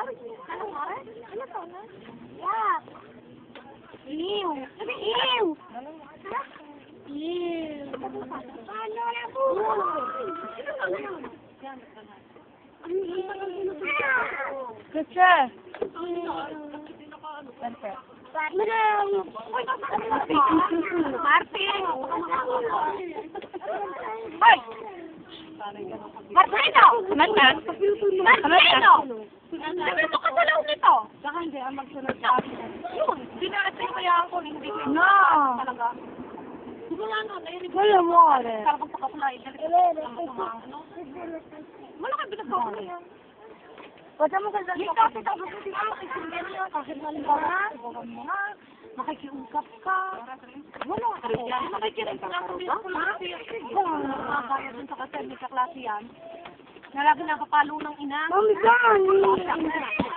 Ano to na? Yeah. Ew. Ew. Ew. Ano na po? Kasi. Madam. Martin. Hoy! Martino! Matan? Martino! Nandito ka sa loob nito. Saka hindi, ang magsunod sa akin. Yun, dinarating ko yan ko, hindi ko No! talaga. Wala no, nairig Wala mo ka rin. Talagang pagkakulay. Malaki bilang ko na yan. Pwede mo ka Hindi kasi tapos hindi ka makikinig niya kahit malimbaran, huwag mo nga, makikiusap ka. Wala. Makikinig ka nga kung hindi ko lang. Kung nakakaya dun sa kasi may kaklase yan, na lagi napapalo ng ina. Mami, gani.